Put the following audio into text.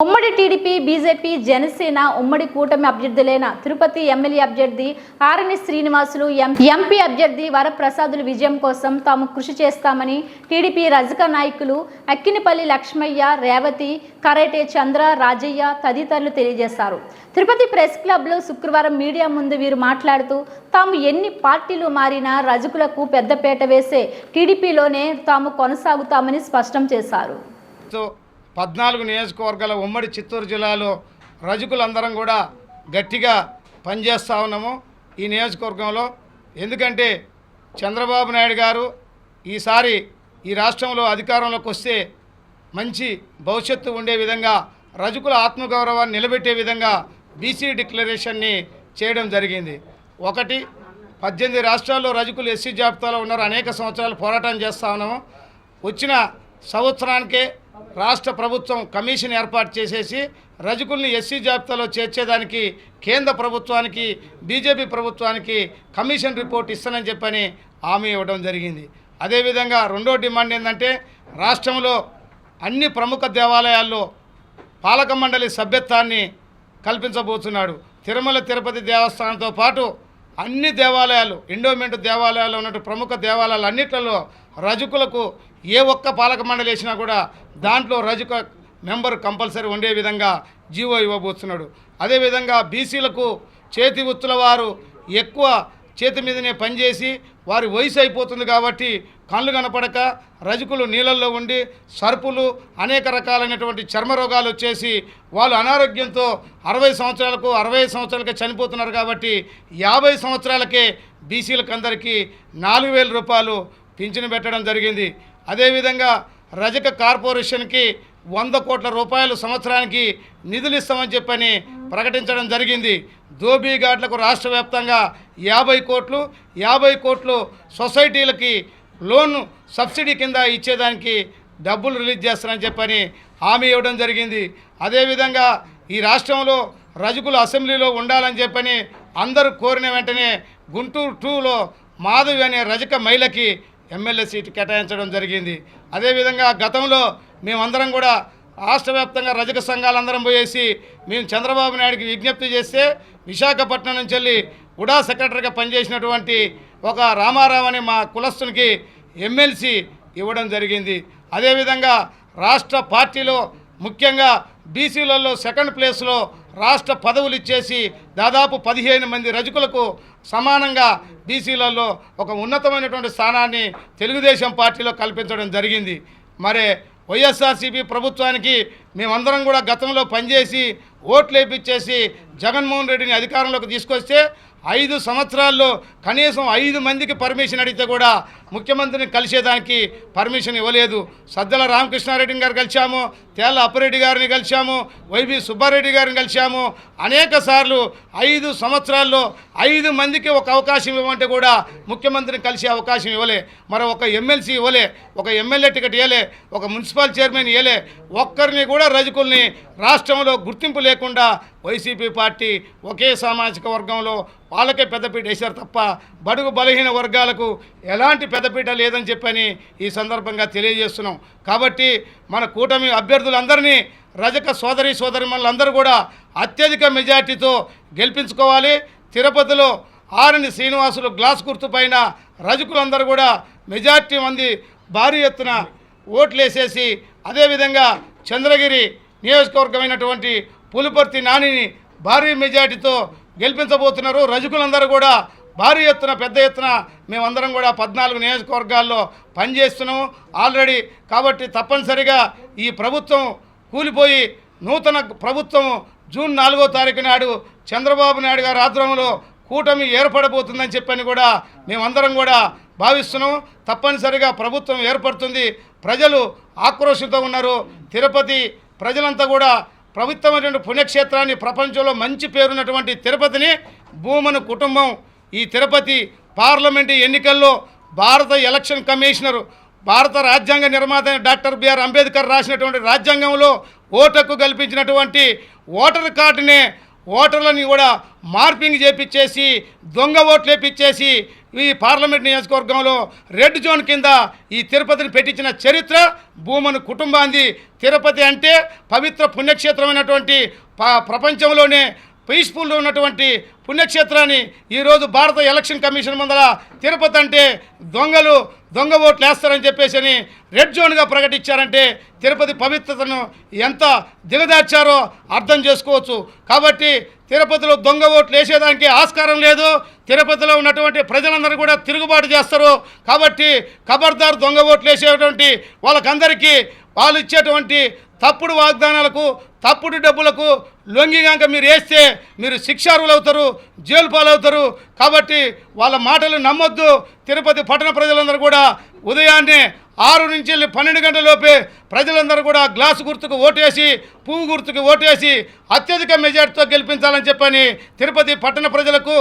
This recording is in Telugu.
ఉమ్మడి టీడీపీ బీజేపీ జనసేన ఉమ్మడి కూటమి అభ్యర్థులైన తిరుపతి ఎమ్మెల్యే అభ్యర్థి ఆరణి శ్రీనివాసులు ఎం- ఎంపీ అభ్యర్థి వరప్రసాదుల విజయం కోసం తాము కృషి చేస్తామని టీడీపీ రజక నాయకులు అక్కినిపల్లి లక్ష్మయ్య రేవతి కరేటే చంద్ర రాజయ్య తదితరులు తెలియజేశారు. తిరుపతి ప్రెస్ క్లబ్లో శుక్రవారం మీడియా ముందు వీరు మాట్లాడుతూ తాము ఎన్ని పార్టీలు మారినా రజకులకు పెద్దపేట వేసే టీడీపీలోనే తాము కొనసాగుతామని స్పష్టం చేశారు. పద్నాలుగు నియోజకవర్గాల ఉమ్మడి చిత్తూరు జిల్లాలో రజకులందరం కూడా గట్టిగా పనిచేస్తూ ఉన్నాము ఈ నియోజకవర్గంలో. ఎందుకంటే చంద్రబాబు నాయుడు గారు ఈసారి ఈ రాష్ట్రంలో అధికారంలోకి వస్తే మంచి భవిష్యత్తు ఉండే విధంగా రజకుల ఆత్మగౌరవాన్ని నిలబెట్టే విధంగా బీసీ డిక్లరేషన్ని చేయడం జరిగింది. ఒకటి పద్దెనిమిది రాష్ట్రాల్లో రజకులు ఎస్సీ జాబితాలో ఉన్నారు. అనేక సంవత్సరాలు పోరాటం చేస్తూ ఉన్నాము. వచ్చిన సంవత్సరానికే రాష్ట్ర ప్రభుత్వం కమిషన్ ఏర్పాటు చేసేసి రజకుల్ని ఎస్సీ జాబితాలో చేర్చేదానికి కేంద్ర ప్రభుత్వానికి బీజేపీ ప్రభుత్వానికి కమిషన్ రిపోర్ట్ ఇస్తానని చెప్పని హామీ ఇవ్వడం జరిగింది. అదేవిధంగా రెండో డిమాండ్ ఏంటంటే రాష్ట్రంలో అన్ని ప్రముఖ దేవాలయాల్లో పాలక మండలి సభ్యత్వాన్ని కల్పించబోతున్నాడు. తిరుమల తిరుపతి దేవస్థానంతో పాటు అన్ని దేవాలయాలు ఎండోమెంట్ దేవాలయాలు ఉన్నట్టు ప్రముఖ దేవాలయాలు అన్నిట్లలో రజకులకు ఏ ఒక్క పాలక మండలి వేసినా కూడా దాంట్లో రజక మెంబర్ కంపల్సరీ ఉండే విధంగా జీవో ఇవ్వబోతున్నాడు. అదేవిధంగా బీసీలకు చేతి వృత్తుల వారు ఎక్కువ చేతి మీదనే పనిచేసి వారి వయసు అయిపోతుంది కాబట్టి కళ్ళు కనపడక రజకులు నీళ్ళల్లో ఉండి సర్పులు అనేక రకాలైనటువంటి చర్మ రోగాలు వచ్చేసి వాళ్ళు అనారోగ్యంతో అరవై సంవత్సరాలకు అరవై సంవత్సరాలకే చనిపోతున్నారు కాబట్టి యాభై సంవత్సరాలకే బీసీలకు అందరికీ నాలుగు వేల రూపాయలు పింఛను పెట్టడం జరిగింది. అదేవిధంగా రజక కార్పొరేషన్కి వంద కోట్ల రూపాయలు సంవత్సరానికి నిధులు ఇస్తామని చెప్పని ప్రకటించడం జరిగింది. ధోబీఘాట్లకు రాష్ట్ర వ్యాప్తంగా యాభై కోట్లు యాభై కోట్లు సొసైటీలకి లోన్ సబ్సిడీ కింద ఇచ్చేదానికి డబ్బులు రిలీజ్ చేస్తారని చెప్పని హామీ ఇవ్వడం జరిగింది. అదేవిధంగా ఈ రాష్ట్రంలో రజకులు అసెంబ్లీలో ఉండాలని చెప్పని అందరూ కోరిన వెంటనే గుంటూరు టూలో మాధవి అనే రజక మహిళకి ఎమ్మెల్యే సీటు కేటాయించడం జరిగింది. అదేవిధంగా గతంలో మేమందరం కూడా రాష్ట్ర వ్యాప్తంగా రజక సంఘాలందరం పోయేసి మేము చంద్రబాబు నాయుడికి విజ్ఞప్తి చేస్తే విశాఖపట్నం నుంచి వెళ్ళి ఉడా సెక్రటరీగా పనిచేసినటువంటి ఒక రామారావు అనే మా కులస్తునికి ఎమ్మెల్సీ ఇవ్వడం జరిగింది. అదేవిధంగా రాష్ట్ర పార్టీలో ముఖ్యంగా బీసీలలో సెకండ్ ప్లేస్లో రాష్ట్ర పదవులు ఇచ్చేసి దాదాపు పదిహేను మంది రజకులకు సమానంగా బీసీలలో ఒక ఉన్నతమైనటువంటి స్థానాన్ని తెలుగుదేశం పార్టీలో కల్పించడం జరిగింది. మరి వైఎస్ఆర్సీపీ ప్రభుత్వానికి మేమందరం కూడా గతంలో పనిచేసి ఓట్లు వేయించేసి జగన్మోహన్ రెడ్డిని అధికారంలోకి తీసుకొస్తే ఐదు సంవత్సరాల్లో కనీసం ఐదు మందికి పర్మిషన్ అడిగితే కూడా ముఖ్యమంత్రిని కలిసేదానికి పర్మిషన్ ఇవ్వలేదు. సద్దల రామకృష్ణారెడ్డి గారు కలిశాము. తేళ్ళ అప్పారెడ్డి గారిని కలిశాము వైవి సుబ్బారెడ్డి గారిని కలిశాము. అనేక సార్లు ఐదు సంవత్సరాల్లో ఐదు మందికి ఒక అవకాశం ఇవ్వమంటే కూడా ముఖ్యమంత్రిని కలిసే అవకాశం ఇవ్వలే. మరి ఒక ఎమ్మెల్సీ ఇవ్వలే ఒక ఎమ్మెల్యే టికెట్ ఇవ్వలే ఒక మున్సిపల్ చైర్మన్ ఇవ్వలే ఒక్కరిని కూడా రజకుల్ని రాష్ట్రంలో గుర్తింపు లేకుండా వైసీపీ పార్టీ ఒకే సామాజిక వర్గంలో వాళ్ళకే పెద్దపీట వేశారు తప్ప బడుగు బలహీన వర్గాలకు ఎలాంటి పెద్దపీట లేదని చెప్పని ఈ సందర్భంగా తెలియజేస్తున్నాం. కాబట్టి మన కూటమి అభ్యర్థులందరినీ రజక సోదరి సోదరిమణులందరూ కూడా అత్యధిక మెజార్టీతో గెలిపించుకోవాలి. తిరుపతిలో ఆరణి శ్రీనివాసులు గ్లాస్ గుర్తు పైన రజకులందరూ కూడా మెజార్టీ మంది భారీ ఎత్తున ఓట్లేసేసి అదేవిధంగా చంద్రగిరి నియోజకవర్గమైనటువంటి పులిపర్తి నానిని భారీ మెజార్టీతో గెలిపించబోతున్నారు. రజకులందరూ కూడా భారీ ఎత్తున పెద్ద ఎత్తున మేమందరం కూడా పద్నాలుగు నియోజకవర్గాల్లో పనిచేస్తున్నాము. ఆల్రెడీ కాబట్టి తప్పనిసరిగా ఈ ప్రభుత్వం కూలిపోయి నూతన ప్రభుత్వం జూన్ నాలుగో తారీఖు నాడు చంద్రబాబు నాయుడు గారి ఆధ్వర్యంలో కూటమి ఏర్పడబోతుందని చెప్పని కూడా మేమందరం కూడా భావిస్తున్నాం తప్పనిసరిగా ప్రభుత్వం ఏర్పడుతుంది. ప్రజలు ఆక్రోషంతో ఉన్నారు. తిరుపతి ప్రజలంతా కూడా పవిత్రమైనటువంటి పుణ్యక్షేత్రాన్ని ప్రపంచంలో మంచి పేరున్నటువంటి తిరుపతిని భూమను కుటుంబం ఈ తిరుపతి పార్లమెంటు ఎన్నికల్లో భారత ఎలక్షన్ కమిషనరు భారత రాజ్యాంగ నిర్మాత అయిన డాక్టర్ బిఆర్ అంబేద్కర్ రాసినటువంటి రాజ్యాంగంలో ఓటకు కల్పించినటువంటి ఓటర్ కార్డునే ఓటర్లని కూడా మార్పింగ్ చేపించేసి దొంగ ఓట్లు వేపించేసి ఈ పార్లమెంట్ నియోజకవర్గంలో రెడ్ జోన్ కింద ఈ తిరుపతిని పెట్టించిన చరిత్ర భూమను కుటుంబాంది తిరుపతి అంటే పవిత్ర పుణ్యక్షేత్రమైనటువంటి ప- ప్రపంచంలోనే పీస్ఫుల్లో ఉన్నటువంటి పుణ్యక్షేత్రాన్ని ఈరోజు భారత ఎలక్షన్ కమిషన్ ముందర తిరుపతి అంటే దొంగలు దొంగ ఓట్లు వేస్తారని చెప్పేసి అని రెడ్ జోన్గా ప్రకటించారంటే తిరుపతి పవిత్రతను ఎంత దిగదార్చారో అర్థం చేసుకోవచ్చు. కాబట్టి తిరుపతిలో దొంగ ఓట్లు వేసేదానికి ఆస్కారం లేదు. తిరుపతిలో ఉన్నటువంటి ప్రజలందరూ కూడా తిరుగుబాటు చేస్తారు. కాబట్టి ఖబర్దార్ దొంగ ఓట్లు వేసేటువంటి వాళ్ళకందరికీ వాళ్ళు ఇచ్చేటువంటి తప్పుడు వాగ్దానాలకు తప్పుడు డబ్బులకు లొంగిగాక మీరు వేస్తే మీరు శిక్షారులు అవుతారు జైలు పాలవుతారు. కాబట్టి వాళ్ళ మాటలు నమ్మొద్దు. తిరుపతి పట్టణ ప్రజలందరూ కూడా ఉదయాన్నే ఆరు నుంచి వెళ్ళి పన్నెండు గంటల లోపే ప్రజలందరూ కూడా గ్లాసు గుర్తుకు ఓటేసి పువ్వు గుర్తుకు ఓటేసి అత్యధిక మెజార్టీతో గెలిపించాలని చెప్పని తిరుపతి పట్టణ ప్రజలకు